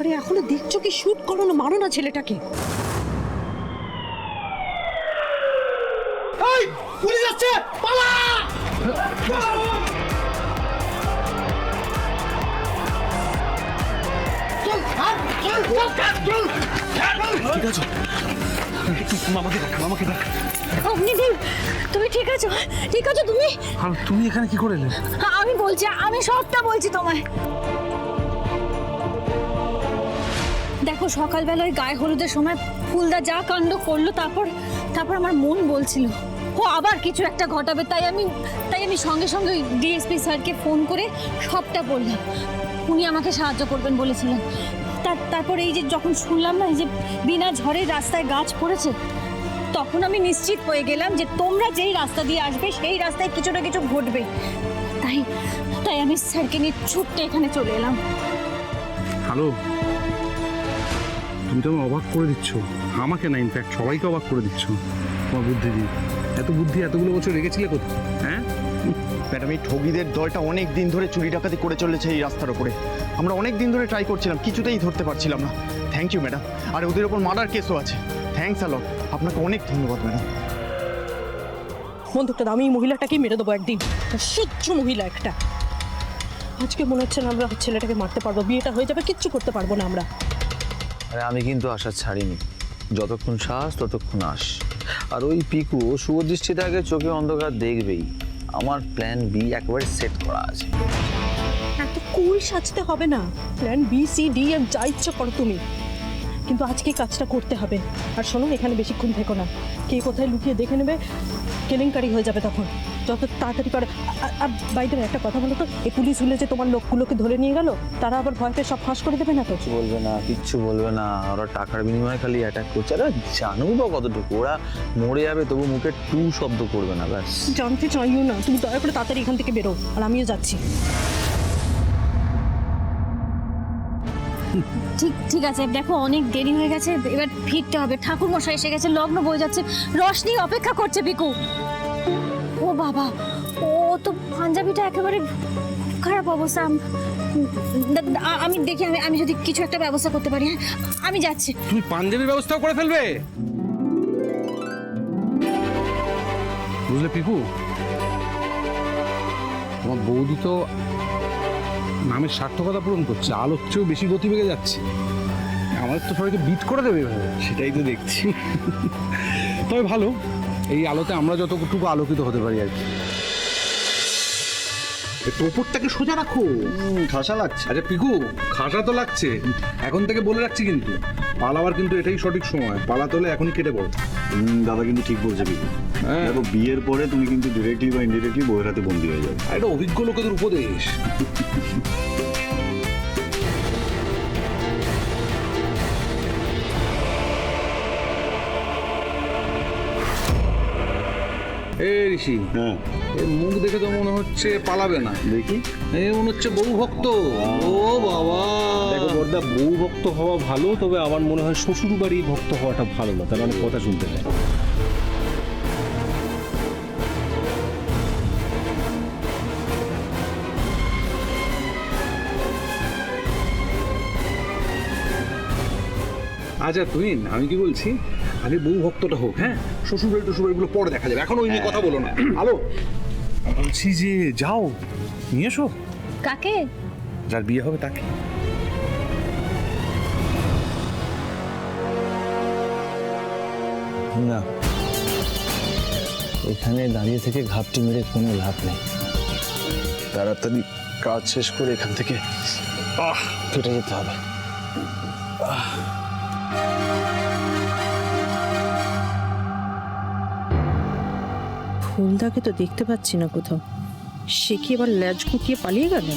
আরে এখনও দেখছ কি? শুট করো না মারো না ছেলেটাকে। পুলিশ যাচ্ছে পালা! মামাকে ডাক মামাকে ডাক। তুমি ঠিক আছো? ঠিক আছো তুমি? আর তুমি এখানে কি করে এলে? আমি বলছি আমি সবটা বলছি তোমায়। দেখো সকালবেলা ওই গায়ে হলুদের সময় ফুলদা যা কাণ্ড করল, তারপর তারপর আমার মন বলছিল, ও আবার কিছু একটা ঘটাবে। তাই আমি তাই আমি সঙ্গে সঙ্গে ওই ডিএসপি স্যারকে ফোন করে সবটা বললাম। উনি আমাকে সাহায্য করবেন বলেছিলেন। তার, তারপর এই যে যখন শুনলাম না, এই যে বিনা ঝড়ে রাস্তায় গাছ পড়েছে, তখন আমি নিশ্চিত হয়ে গেলাম যে তোমরা যেই রাস্তা দিয়ে আসবে, সেই রাস্তায় কিছু না কিছু ঘটবে। তাই তাই আমি স্যারকে নিয়ে ছুটতে এখানে চলে এলাম। হ্যালো তুমি তো আমায় অবাক করে দিচ্ছ। আমাকে না ইনফ্যাক্ট সবাইকে অবাক করে দিচ্ছ। তোমার বুদ্ধি দিয়ে। এত বুদ্ধি এতগুলো বছর রেখেছিলে কোথায়? হ্যাঁ? ম্যাডাম এই ঠগিদের দলটা অনেক দিন ধরে চুরি ডাকাতি করে চলেছে এই রাস্তার উপরে। আমরা অনেক দিন ধরে ট্রাই করছিলাম কিছুতেই ধরতে পারছিলাম না। Thank you madam. আর ওদের ওপর মার্ডার কেসও আছে। থ্যাঙ্কস আলট আপনাকে অনেক ধন্যবাদ ম্যাডাম। বন্ধুটা আমি এই মহিলাটাকেই মেরে দেবো একদিন। সহ্য মহিলা একটা। আজকে মনে হচ্ছে না আমরা ছেলেটাকে মারতে পারব। বিয়েটা হয়ে যাবে কিচ্ছু করতে পারব না আমরা। আরে আমি কিন্তু আশা ছাড়িনি। যতক্ষণ শ্বাস, ততক্ষণ আস আর ওই পিকু, শুভদৃষ্টিতে আগে চোখে অন্ধকার দেখবেই। আমার প্ল্যান বি একবারে সেট করা আছে। এত কুল সাজতে হবে না। Plan B C D M যা ইচ্ছা করো তুমি। কিন্তু আজকে কাজটা করতে হবে। আর শোনো, এখানে বেশিক্ষণ থেকো না। কে কোথায় লুকিয়ে দেখে নেবে? কেলেঙ্কারি হয়ে যাবে তখন। যত তাড়াতাড়ি পারে। আর- আর বাইরে একটা কথা বলো তো এই পুলিশ হলে যে তোমার লোকগুলোকে ধরে নিয়ে গেল তারা আবার ভয় পেয়ে সব ফাঁস করে দেবে না তো? কিছু বলবে না কিচ্ছু বলবে না। ওরা টাকার বিনিময়ে খালি অ্যাটাক করছে। আরে জানুক বা কতটুকু? ওরা মরে যাবে তবু মুখে টু শব্দ করবে না ব্যাস। জানতে চাইও না তুমি দয়া করে তাড়াতাড়ি এখান থেকে বেরো আর আমিও যাচ্ছি। ঠিক ঠিক আছে দেখো অনেক দেরি হয়ে গেছে এবার ফিরতে হবে। ঠাকুর মশাই এসে গেছে লগ্ন বয়ে যাচ্ছে রশনি অপেক্ষা করছে পিকু ও বাবা, ও তো পাঞ্জাবিটা একেবারে খারাপ অবস্থা। আম- দেখি, আমি আমি যদি কিছু একটা ব্যবস্থা করতে পারি হ্যাঁ? আমি যাচ্ছি। তুমি পাঞ্জাবির ব্যবস্থাও করে ফেলবে? বুঝলে পিকু তোমার বৌদি তো নামের সার্থকতা পূরণ করছে আলোর চেয়েও বেশি গতি বেগে যাচ্ছে। আমাদের তো সবাইকে বিট করে দেবে সেটাই তো দেখছি। তবে ভালো এই আলোতে আমরা যতটুকু আলোকিত হতে পারি আর কি। টোপরটাকে সোজা রাখো। খাসা লাগছে। আচ্ছা পিকু খাসা তো লাগছে। এখন থেকে বলে রাখছি কিন্তু পালাবার কিন্তু এটাই সঠিক সময়। পালাতে হলে এখনই কেটে পড়ো। হুম, দাদা কিন্তু ঠিক বলছে বিপু হ্যাঁ। দেখো বিয়ের পরে তুমি কিন্তু ডিরেক্টলি বা ইনডিরেক্টলি বউয়ের হাতে বন্দি হয়ে যাবে। এটা অভিজ্ঞ লোকেদের উপদেশ। এ ঋষি হ্যাঁ। এর মুখ দেখে তো মনে হচ্ছে পালাবে না। দেখি। এ মনে হচ্ছে বউ ভক্ত। ও বাবা। দেখো বর্দা বউ ভক্ত হওয়া ভালো তবে আমার মনে হয় শ্বশুর বাড়ি ভক্ত হওয়াটা ভালো না তার অনেক কথা শুনতে চায় আচ্ছা তুই আমি কি বলছি? আগে বউ ভক্তটা হোক হ্যাঁ? শ্বশুর বাড়ি টশুর বাড়িগুলো পরে দেখা যাবে। এখন ওই নিয়ে কথা বলো না। আলো বলছি যে যাও নিয়ে এসো। কাকে? যার বিয়ে হবে তাকে। না। এখানে দাঁড়িয়ে থেকে ঘাপটি মেরে কোনো লাভ নেই। তাড়াতাড়ি কাজ শেষ করে এখান থেকে আহ! ফেটে যেতে হবে। ফুলদাকে তো দেখতে পাচ্ছি না কোথাও। সে কি আবার ল্যাজ গুটিয়ে পালিয়ে গেল?